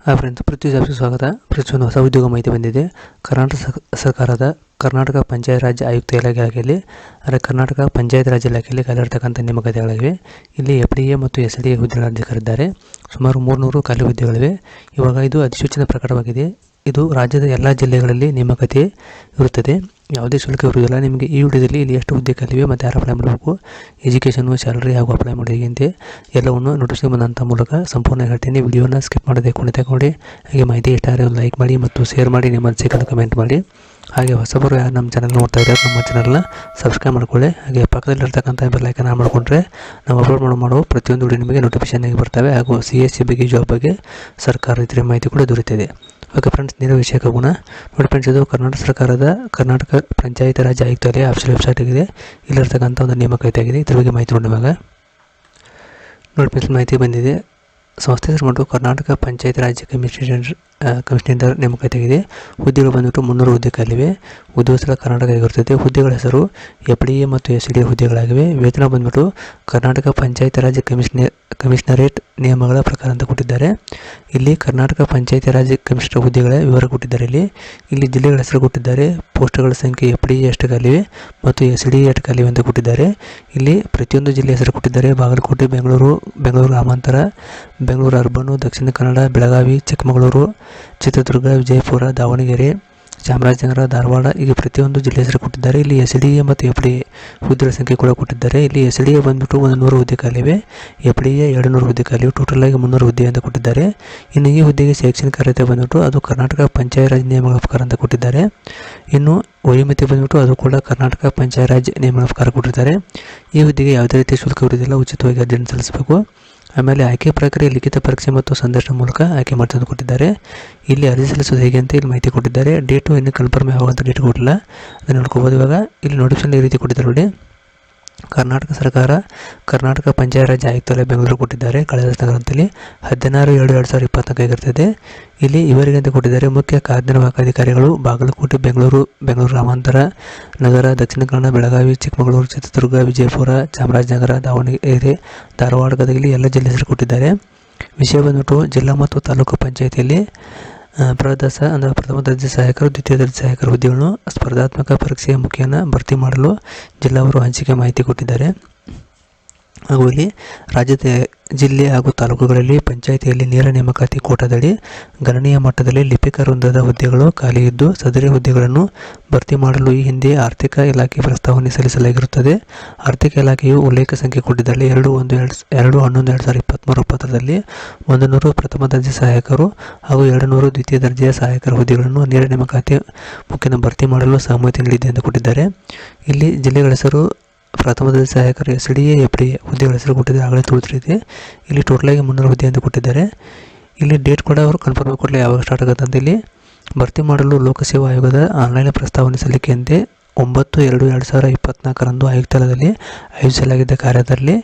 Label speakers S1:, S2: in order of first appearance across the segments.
S1: Friends ಪೃಥ್ವಿ ಜಾಬ್ಸ್ಗೆ ಸ್ವಾಗತ. ಪ್ರತಿಯೊಂದು ಹೊಸ ಉದ್ಯೋಗ ಮಾಹಿತಿ ಬಂದಿದೆ. ಕರ್ನಾಟಕ ಸರ್- ಸರ್ಕಾರದ ಕರ್ನಾಟಕ ಪಂಚಾಯತ್ ರಾಜ್ಯ ಆಯುಕ್ತ ಇಲಾಖೆಯಲ್ಲಿ ಅಂದರೆ ಕರ್ನಾಟಕ ಪಂಚಾಯತ್ ರಾಜ್ಯ ಇಲಾಖೆಯಲ್ಲಿ ಖಾಲಿರ್ತಕ್ಕಂಥ ನೇಮಕಾತಿಗಳಿವೆ ಇಲ್ಲಿ ಎಫ್ ಡಿ ಎ ಮತ್ತು ಎಸ್ ಡಿ ಎ ಹುದ್ದೆಗಳ ಅಧಿಕಾರಿದ್ದಾರೆ. ಸುಮಾರು ಮೂರುನೂರು ಖಾಲಿ ಹುದ್ದೆಗಳಿವೆ. ಇವಾಗ ಇದು ಅಧಿಸೂಚನೆ ಪ್ರಕಟವಾಗಿದೆ. ಇದು ರಾಜ್ಯದ ಎಲ್ಲ ಜಿಲ್ಲೆಗಳಲ್ಲಿ ನೇಮಕಾತಿ ಇರುತ್ತದೆ. ಯಾವುದೇ ಶುಲ್ಕ ಇರುವುದಿಲ್ಲ. ನಿಮಗೆ ಈ ವಿಡಿಯೋದಲ್ಲಿ ಇಲ್ಲಿ ಎಷ್ಟು ಹುದ್ದೆ ಕಲಿವೆ ಮತ್ತು ಯಾರು ಅಪ್ಲೈ ಮಾಡಬೇಕು ಎಜುಕೇಷನು ಸ್ಯಾಲರಿ ಹಾಗೂ ಅಪ್ಲೈ ಮಾಡೋದಂತೆ ಎಲ್ಲವನ್ನು ನೋಟಿಫಿಕೇಶನ್ ಬಂದಂಥ ಮೂಲಕ ಸಂಪೂರ್ಣ ಹೇಳ್ತೀನಿ. ವಿಡಿಯೋನ ಸ್ಕಿಪ್ ಮಾಡದೆ ಕೊನೆ ತಗೊಂಡು ಹಾಗೆ ಮಾಹಿತಿ ಇಷ್ಟ ಆದರೆ ಲೈಕ್ ಮಾಡಿ ಮತ್ತು ಶೇರ್ ಮಾಡಿ, ನಿಮ್ಮ ಅನಿಸಿಕೆಯನ್ನು ಕಮೆಂಟ್ ಮಾಡಿ. ಹಾಗೆ ಹೊಸಬರು ಯಾರು ನಮ್ಮ ಚಾನಲ್ ನೋಡ್ತಾ ಇದ್ದಾರೆ, ನಮ್ಮ ಚಾನಲ್ನ ಸಬ್ಸ್ಕ್ರೈಬ್ ಮಾಡ್ಕೊಳ್ಳಿ. ಹಾಗೆ ಪಕ್ಕದಲ್ಲಿರ್ತಕ್ಕಂಥ ಬೆಲ್ ಐಕನ್ ಆನ್ ಮಾಡಿಕೊಂಡ್ರೆ ನಾವು ಅಪ್ಲೋಡ್ ಮಾಡೋ ಮಾಡೋ ಪ್ರತಿಯೊಂದು ವಿಡಿಯೋ ನಿಮಗೆ ನೋಟಿಫಿಕೇಶನ್ ಆಗಿ ಬರ್ತವೆ. ಹಾಗೂ ಸಿ ಎಸ್ ಸಿ ಬಗ್ಗೆ ಜಾಬ್ ಬಗ್ಗೆ ಸರ್ಕಾರ ಇತರ ಮಾಹಿತಿ ಕೂಡ ದೊರೆತಿದೆ ಓಕೆ ಫ್ರೆಂಡ್ಸ್ ನೇರ ವಿಷಯಕ್ಕೆ ಹೋಗೋಣ ನೋಡಿ ಫ್ರೆಂಡ್ಸ್ ಇದು ಕರ್ನಾಟಕ ಸರ್ಕಾರದ ಕರ್ನಾಟಕ ಪಂಚಾಯತ್ ರಾಜ್ ಆಯುಕ್ತಾಲಯ ಆಫೀಷಿಯಲ್ ವೆಬ್ಸೈಟ್ ಆಗಿದೆ. ಇಲ್ಲಿರ್ತಕ್ಕಂಥ ಒಂದು ನೇಮಕಾತಿ ಆಗಿದೆ. ಇದ್ರ ಬಗ್ಗೆ ಮಾಹಿತಿ ನೋಡಿ ಇವಾಗ. ನೋಡಿ ಫ್ರೆಂಡ್ಸ್ ಮಾಹಿತಿ ಬಂದಿದೆ. ಸಂಸ್ಥೆ ಹೆಸರು ಕರ್ನಾಟಕ ಪಂಚಾಯತ್ ರಾಜ್ಯ ಕಮಿಷನರ್ ಕಮಿಷನರ್ ನೇಮಕಾತಿ ಆಗಿದೆ ಹುದ್ದೆಗಳು ಬಂದ್ಬಿಟ್ಟು ಮುನ್ನೂರು ಹುದ್ದೆ ಖಾಲಿವೆ ಹುದ್ದೆ ಸ್ಥಳ ಕರ್ನಾಟಕ ಹುದ್ದೆಗಳ ಹೆಸರು ಎಫ್ ಡಿ ಎ ಮತ್ತು ಎಸ್ ಡಿ ಎ ಹುದ್ದೆಗಳಾಗಿವೆ. ವೇತನ ಬಂದ್ಬಿಟ್ಟು ಕರ್ನಾಟಕ ಪಂಚಾಯತ್ ರಾಜ್ ಕಮಿಷನರ್, ಕಮಿಷನರೇಟ್ ನಿಯಮಗಳ ಪ್ರಕಾರ ಅಂತ ಕೊಟ್ಟಿದ್ದಾರೆ. ಇಲ್ಲಿ ಕರ್ನಾಟಕ ಪಂಚಾಯತ್ ರಾಜ್ ಕಮಿಷನರ್ ಹುದ್ದೆಗಳ ವಿವರ ಕೊಟ್ಟಿದ್ದಾರೆ ಇಲ್ಲಿ. ಇಲ್ಲಿ ಜಿಲ್ಲೆಗಳ ಹೆಸರು ಕೊಟ್ಟಿದ್ದಾರೆ. ಪೋಸ್ಟ್ಗಳ ಸಂಖ್ಯೆ ಎಫ್ ಡಿ ಎಷ್ಟು ಖಾಲಿವೆ ಮತ್ತು ಎಸ್ ಡಿ ಎಷ್ಟು ಖಾಲಿವೆ ಅಂತ ಕೊಟ್ಟಿದ್ದಾರೆ. ಇಲ್ಲಿ ಪ್ರತಿಯೊಂದು ಜಿಲ್ಲೆ ಹೆಸರು ಕೊಟ್ಟಿದ್ದಾರೆ. ಬಾಗಲಕೋಟೆ, ಬೆಂಗಳೂರು ಬೆಂಗಳೂರು ಗ್ರಾಮಾಂತರ, ಬೆಂಗಳೂರು ಅರ್ಬನು, ದಕ್ಷಿಣ ಕನ್ನಡ, ಬೆಳಗಾವಿ, ಚಿಕ್ಕಮಗಳೂರು ಚಿತ್ರದುರ್ಗ, ವಿಜಯಪುರ, ದಾವಣಗೆರೆ, ಚಾಮರಾಜನಗರ, ಧಾರವಾಡ ಹೀಗೆ ಪ್ರತಿಯೊಂದು ಜಿಲ್ಲೆ ಹೆಸರು ಕೊಟ್ಟಿದ್ದಾರೆ. ಇಲ್ಲಿ ಎಸ್ ಡಿ ಎ ಮತ್ತು ಎಫ್ ಡಿ ಎ ಹುದ್ದೆಗಳ ಸಂಖ್ಯೆ ಕೂಡ ಕೊಟ್ಟಿದ್ದಾರೆ. ಇಲ್ಲಿ ಎಸ್ ಡಿ ಎ ಬಂದ್ಬಿಟ್ಟು ಒಂದು ನೂರು ಹುದ್ದೆ ಖಾಲಿವೆ. ಎಫ್ ಡಿ ಎ ಎರಡು ನೂರು ಹುದ್ದೆ ಖಾಲಿವೆ. ಟೋಟಲ್ ಆಗಿ ಮುನ್ನೂರು ಹುದ್ದೆ ಅಂತ ಕೊಟ್ಟಿದ್ದಾರೆ. ಇನ್ನು ಈ ಹುದ್ದೆಗೆ ಶೈಕ್ಷಣಿಕ ಅರ್ಹತೆ ಬಂದ್ಬಿಟ್ಟು ಅದು ಕರ್ನಾಟಕ ಪಂಚಾಯತ್ ರಾಜ್ ನಿಯಮಗಳ ಪ್ರಕಾರ ಅಂತ ಕೊಟ್ಟಿದ್ದಾರೆ. ಇನ್ನು ವಯೋಮಿತಿ ಬಂದ್ಬಿಟ್ಟು ಅದು ಕೂಡ ಕರ್ನಾಟಕ ಪಂಚಾಯತ್ ರಾಜ್ ಪ್ರಕಾರ ಕೊಟ್ಟಿದ್ದಾರೆ. ಈ ಹುದ್ದೆಗೆ ಯಾವುದೇ ರೀತಿ ಶುಲ್ಕ ಇರುವುದಿಲ್ಲ ಉಚಿತವಾಗಿ ಅರ್ಜಿಯನ್ನು ಸಲ್ಲಿಸಬೇಕು. ಆಮೇಲೆ ಆಯ್ಕೆ ಪ್ರಕ್ರಿಯೆ, ಲಿಖಿತ ಪರೀಕ್ಷೆ ಮತ್ತು ಸಂದರ್ಶನ ಮೂಲಕ ಆಯ್ಕೆ ಮಾಡ್ತಂದು ಕೊಟ್ಟಿದ್ದಾರೆ ಇಲ್ಲಿ ಅರ್ಜಿ ಸಲ್ಲಿಸೋದು ಹೇಗೆ ಅಂತ ಇಲ್ಲಿ ಮಾಹಿತಿ ಕೊಟ್ಟಿದ್ದಾರೆ. ಡೇಟು ಇನ್ನು ಕನ್ಫರ್ಮ್ ಆಗುವಂಥ ಡೇಟ್ ಕೊಟ್ಟಿಲ್ಲ. ಅದನ್ನು ನೋಡ್ಕೋಬೋದು ಇವಾಗ. ಇಲ್ಲಿ ನೋಟಿಫಿಕೇಶನ್ ಈ ರೀತಿ ಕೊಟ್ಟಿದ್ದಾರೆ ನೋಡಿ. ಕರ್ನಾಟಕ ಸರ್ಕಾರ, ಕರ್ನಾಟಕ ಪಂಚಾಯತ್ ರಾಜ್ ಆಯುಕ್ತಾಲಯ ಬೆಂಗಳೂರು ಕೊಟ್ಟಿದ್ದಾರೆ. ಕಳೆದ ನಗರದಲ್ಲಿ ಹದಿನಾರು, ಎರಡು ಎರಡು ಸಾವಿರದ ಇಪ್ಪತ್ನಾಲ್ಕು ಆಗಿರ್ತದೆ. ಇಲ್ಲಿ ಇವರಿಗೆ ಅಂತ ಕೊಟ್ಟಿದ್ದಾರೆ ಮುಖ್ಯ ಕಾರ್ಯನಿರ್ವಾಹಕ ಅಧಿಕಾರಿಗಳು ಬಾಗಲಕೋಟೆ, ಬೆಂಗಳೂರು ಬೆಂಗಳೂರು ಗ್ರಾಮಾಂತರ ನಗರ, ದಕ್ಷಿಣ ಕನ್ನಡ, ಬೆಳಗಾವಿ, ಚಿಕ್ಕಮಗಳೂರು, ಚಿತ್ರದುರ್ಗ, ವಿಜಯಪುರ, ಚಾಮರಾಜನಗರ, ದಾವಣಗೆರೆ ಧಾರವಾಡ ಗದಗಲಿ ಎಲ್ಲ ಜಿಲ್ಲೆ ಹೆಸರು ಕೊಟ್ಟಿದ್ದಾರೆ. ವಿಷಯ ಬಂದ್ಬಿಟ್ಟು ಜಿಲ್ಲಾ ಮತ್ತು ತಾಲೂಕು ಪಂಚಾಯತಿಯಲ್ಲಿ ಪ್ರದಸ ಅಂದರೆ ಪ್ರಥಮ ದರ್ಜೆ ಸಹಾಯಕರು, ದ್ವಿತೀಯ ದರ್ಜೆ ಸಹಾಯಕರ ಹುದ್ದೆಗಳನ್ನು ಸ್ಪರ್ಧಾತ್ಮಕ ಪರೀಕ್ಷೆಯ ಮುಖೇನ ಭರ್ತಿ ಮಾಡಲು ಜಿಲ್ಲಾವರು ಹಂಚಿಕೆ ಮಾಹಿತಿ ಕೊಟ್ಟಿದ್ದಾರೆ. ಹಾಗೂ ಇಲ್ಲಿ ರಾಜ್ಯದ ಜಿಲ್ಲೆ ಹಾಗೂ ತಾಲೂಕುಗಳಲ್ಲಿ ಪಂಚಾಯಿತಿಯಲ್ಲಿ ನೇರ ನೇಮಕಾತಿ ಕೋಟಾದಡಿ ಗಣನೀಯ ಮಟ್ಟದಲ್ಲಿ ಲಿಪಿಕ ವೃಂದದ ಹುದ್ದೆಗಳು ಖಾಲಿ ಇದ್ದು ಸದರಿ ಹುದ್ದೆಗಳನ್ನು ಭರ್ತಿ ಮಾಡಲು ಈ ಹಿಂದೆ ಆರ್ಥಿಕ ಇಲಾಖೆ ಪ್ರಸ್ತಾವನೆ ಸಲ್ಲಿಸಲಾಗಿರುತ್ತದೆ. ಆರ್ಥಿಕ ಇಲಾಖೆಯು ಉಲ್ಲೇಖ ಸಂಖ್ಯೆ ಕೊಟ್ಟಿದ್ದಲ್ಲಿ ಎರಡು ಒಂದು ಎರಡು ಎರಡು ಹನ್ನೊಂದು ಎರಡು ಸಾವಿರದ ಇಪ್ಪತ್ತ್ಮೂರು ಪತ್ರದಲ್ಲಿ ಒಂದು ನೂರು ಪ್ರಥಮ ದರ್ಜೆ ಸಹಾಯಕರು ಹಾಗೂ ಎರಡು ನೂರು ದ್ವಿತೀಯ ದರ್ಜೆಯ ಸಹಾಯಕರ ಹುದ್ದೆಗಳನ್ನು ನೇರ ನೇಮಕಾತಿ ಮುಖ್ಯನ ಭರ್ತಿ ಮಾಡಲು ಸಹಮತಿ ನೀಡಿದೆ ಎಂದು ಕೊಟ್ಟಿದ್ದಾರೆ. ಇಲ್ಲಿ ಜಿಲ್ಲೆಗಳ ಹೆಸರು ಪ್ರಥಮ ದರ್ಜೆ ಸಹಾಯಕರು S D A F D ಹುದ್ದೆಗಳ ಹೆಸರು ಕೊಟ್ಟಿದ್ದಾರೆ ಆಗಲೇ ತೋರಿಸಿದೆ ಇಲ್ಲಿ ಟೋಟಲಾಗಿ ಮುನ್ನೂರು ಹುದ್ದೆ ಅಂತ ಕೊಟ್ಟಿದ್ದಾರೆ. ಇಲ್ಲಿ ಡೇಟ್ ಕೂಡ ಅವರು ಕನ್ಫರ್ಮ್ ಕೊಡಲಿ ಯಾವಾಗ ಸ್ಟಾರ್ಟ್ ಆಗುತ್ತೆ ಅಂತ ಇಲ್ಲಿ ಭರ್ತಿ ಮಾಡಲು ಲೋಕಸೇವಾ ಆಯೋಗದ ಆನ್ಲೈನ್ ಪ್ರಸ್ತಾವನೆ ಸಲ್ಲಿಕೆಯಂತೆ ಒಂಬತ್ತು ಎರಡು ಎರಡು ಸಾವಿರ ಇಪ್ಪತ್ನಾಲ್ಕರಂದು ಆಯುಕ್ತಾಲಯದಲ್ಲಿ ಆಯೋಜಿಸಲಾಗಿದ್ದ ಕಾರ್ಯದಲ್ಲಿ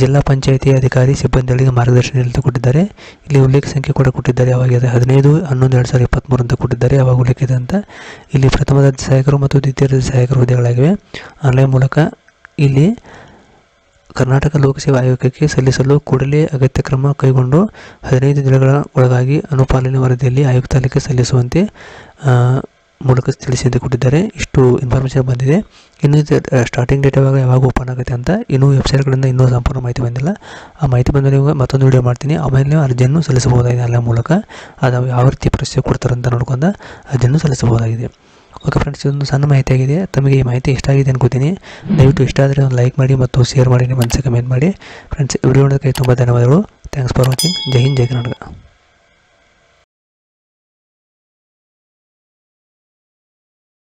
S1: ಜಿಲ್ಲಾ ಪಂಚಾಯಿತಿ ಅಧಿಕಾರಿ ಸಿಬ್ಬಂದಿಗಳಿಗೆ ಮಾರ್ಗದರ್ಶನ ನೀಡಲು ಕೊಟ್ಟಿದ್ದಾರೆ. ಇಲ್ಲಿ ಉಲ್ಲೇಖ ಸಂಖ್ಯೆ ಕೂಡ ಕೊಟ್ಟಿದ್ದಾರೆ. ಯಾವಾಗಿದೆ ಹದಿನೈದು, ಹನ್ನೊಂದು, ಎರಡು ಸಾವಿರದ ಇಪ್ಪತ್ತ್ಮೂರು ಅಂತ ಕೊಟ್ಟಿದ್ದಾರೆ. ಯಾವಾಗ ಉಲ್ಲೇಖ ಇದೆ ಅಂತ? ಇಲ್ಲಿ ಪ್ರಥಮ ದರ್ಜೆ ಸಹಾಯಕರು ಮತ್ತು ದ್ವಿತೀಯ ದರ್ಜೆ ಸಹಾಯಕರು ಹುದ್ದೆಗಳಾಗಿವೆ. ಆನ್ಲೈನ್ ಮೂಲಕ ಇಲ್ಲಿ ಕರ್ನಾಟಕ ಲೋಕಸೇವಾ ಆಯೋಗಕ್ಕೆ ಸಲ್ಲಿಸಲು ಕೂಡಲೇ ಅಗತ್ಯ ಕ್ರಮ ಕೈಗೊಂಡು ಹದಿನೈದು ದಿನಗಳ ಒಳಗಾಗಿ ಅನುಪಾಲನೆ ವರದಿಯಲ್ಲಿ ಆಯುಕ್ತಾಲಯಕ್ಕೆ ಸಲ್ಲಿಸುವಂತೆ ಮೂಲಕ ತಿಳಿಸಿದ್ದು ಕೊಟ್ಟಿದ್ದಾರೆ. ಇಷ್ಟು ಇನ್ಫಾರ್ಮೇಷನ್ ಬಂದಿದೆ. ಇನ್ನು ಸ್ಟಾರ್ಟಿಂಗ್ ಡೇಟ್ ಯಾವಾಗ ಯಾವಾಗ ಓಪನ್ ಆಗುತ್ತೆ ಅಂತ ಇನ್ನೂ ವೆಬ್ಸೈಟ್ಗಳಿಂದ ಇನ್ನೂ ಸಂಪೂರ್ಣ ಮಾಹಿತಿ ಬಂದಿಲ್ಲ. ಆ ಮಾಹಿತಿ ಬಂದ ನೀವು ಮತ್ತೊಂದು ವೀಡಿಯೋ ಮಾಡ್ತೀನಿ. ಆಮೇಲೆ ಅರ್ಜಿಯನ್ನು ಸಲ್ಲಿಸಬಹುದಾಗಿದೆ ಅಲ್ಲ ಮೂಲಕ. ಅದು ಯಾವ ರೀತಿ ಕೊಡ್ತಾರೆ ಅಂತ ನೋಡ್ಕೊಂಡು ಅರ್ಜಿಯನ್ನು ಸಲ್ಲಿಸಬಹುದಾಗಿದೆ. ಓಕೆ ಫ್ರೆಂಡ್ಸ್ ಇದೊಂದು ಸಣ್ಣ ಮಾಹಿತಿ ಆಗಿದೆ. ತಮಗೆ ಈ ಮಾಹಿತಿ ಇಷ್ಟ ಆಗಿದೆ ಅನ್ಕೋತೀನಿ. ದಯವಿಟ್ಟು ಇಷ್ಟ ಆದರೆ ಒಂದು ಲೈಕ್ ಮಾಡಿ ಮತ್ತು ಶೇರ್ ಮಾಡಿ, ನಿಮ್ಮ ಕಮೆಂಟ್ ಮಾಡಿ. ಫ್ರೆಂಡ್ಸ್ ವಿಡಿಯೋ ನೋಡೋದಕ್ಕೆ ತುಂಬ ಧನ್ಯವಾದಗಳು. Thanks for watching Jai Hind, Jai Karnataka.